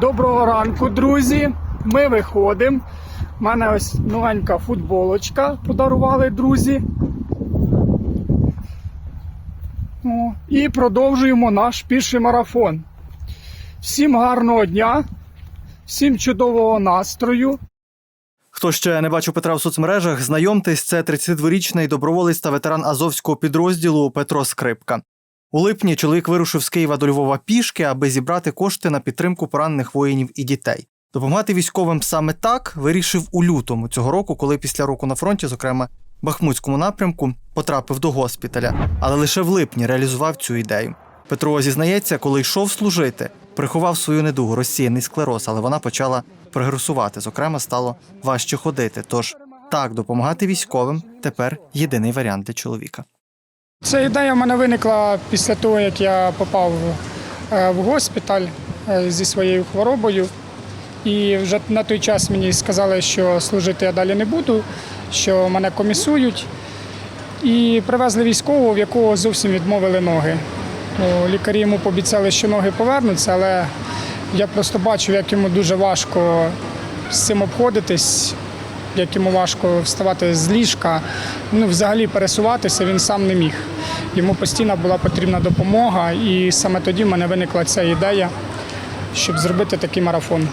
Доброго ранку, друзі. Ми виходимо. У мене ось новенька футболочка подарували друзі. О, і продовжуємо наш піший марафон. Всім гарного дня, всім чудового настрою. Хто ще не бачив Петра в соцмережах, знайомтесь, це 32-річний доброволець та ветеран азовського підрозділу Петро Скрипка. У липні чоловік вирушив з Києва до Львова пішки, аби зібрати кошти на підтримку поранених воїнів і дітей. Допомагати військовим саме так вирішив у лютому цього року, коли після року на фронті, зокрема Бахмутському напрямку, потрапив до госпіталя, але лише в липні реалізував цю ідею. Петро зізнається, коли йшов служити, приховав свою недугу, розсіяний склероз, але вона почала прогресувати. Зокрема, стало важче ходити. Тож так допомагати військовим тепер єдиний варіант для чоловіка. Ця ідея в мене виникла після того, як я попав е, в госпіталь е, зі своєю хворобою. І вже на той час мені сказали, що служити я далі не буду, що мене комісують. І привезли військового, в якого зовсім відмовили ноги. Ну, лікарі йому пообіцяли, що ноги повернуться, але я просто бачив, як йому дуже важко з цим обходитись, як йому важко вставати з ліжка, ну взагалі пересуватися він сам не міг. Йому постійно була потрібна допомога, і саме тоді в мене виникла ця ідея, щоб зробити такий марафон.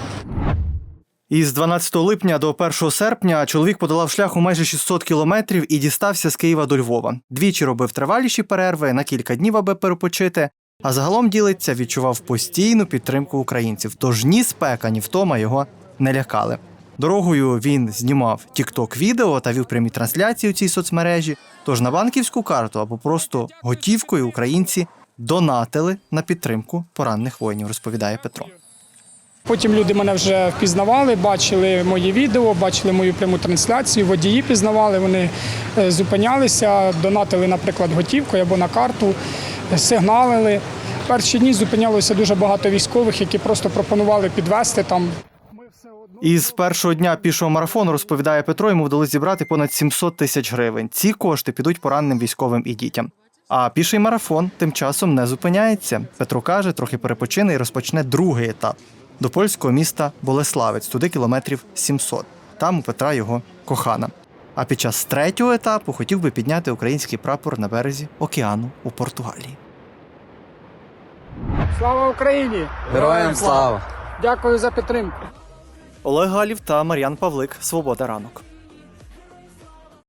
Із 12 липня до 1 серпня чоловік подолав шлях у майже 600 кілометрів і дістався з Києва до Львова. Двічі робив триваліші перерви на кілька днів, аби перепочити. А загалом ділиться, відчував постійну підтримку українців. Тож ні спека, ні втома його не лякали. Дорогою він знімав тікток відео та вів прямі трансляції у цій соцмережі. Тож на банківську карту або просто готівкою українці донатили на підтримку поранених воїнів, розповідає Петро. Потім люди мене вже впізнавали, бачили мої відео, бачили мою пряму трансляцію, водії пізнавали, вони е, зупинялися, донатили, наприклад, готівкою або на карту, сигналили. Перші дні зупинялося дуже багато військових, які просто пропонували підвести там. Із першого дня пішого марафону розповідає Петро, йому вдалося зібрати понад 700 тисяч гривень. Ці кошти підуть пораненим військовим і дітям. А піший марафон тим часом не зупиняється. Петро каже, трохи перепочине і розпочне другий етап до польського міста Болеславець, туди кілометрів 700. Там у Петра його кохана. А під час третього етапу хотів би підняти український прапор на березі океану у Португалії. Слава Україні! Героям слава! Дякую за підтримку. Олег Галів та Мар'ян Павлик. Свобода ранок.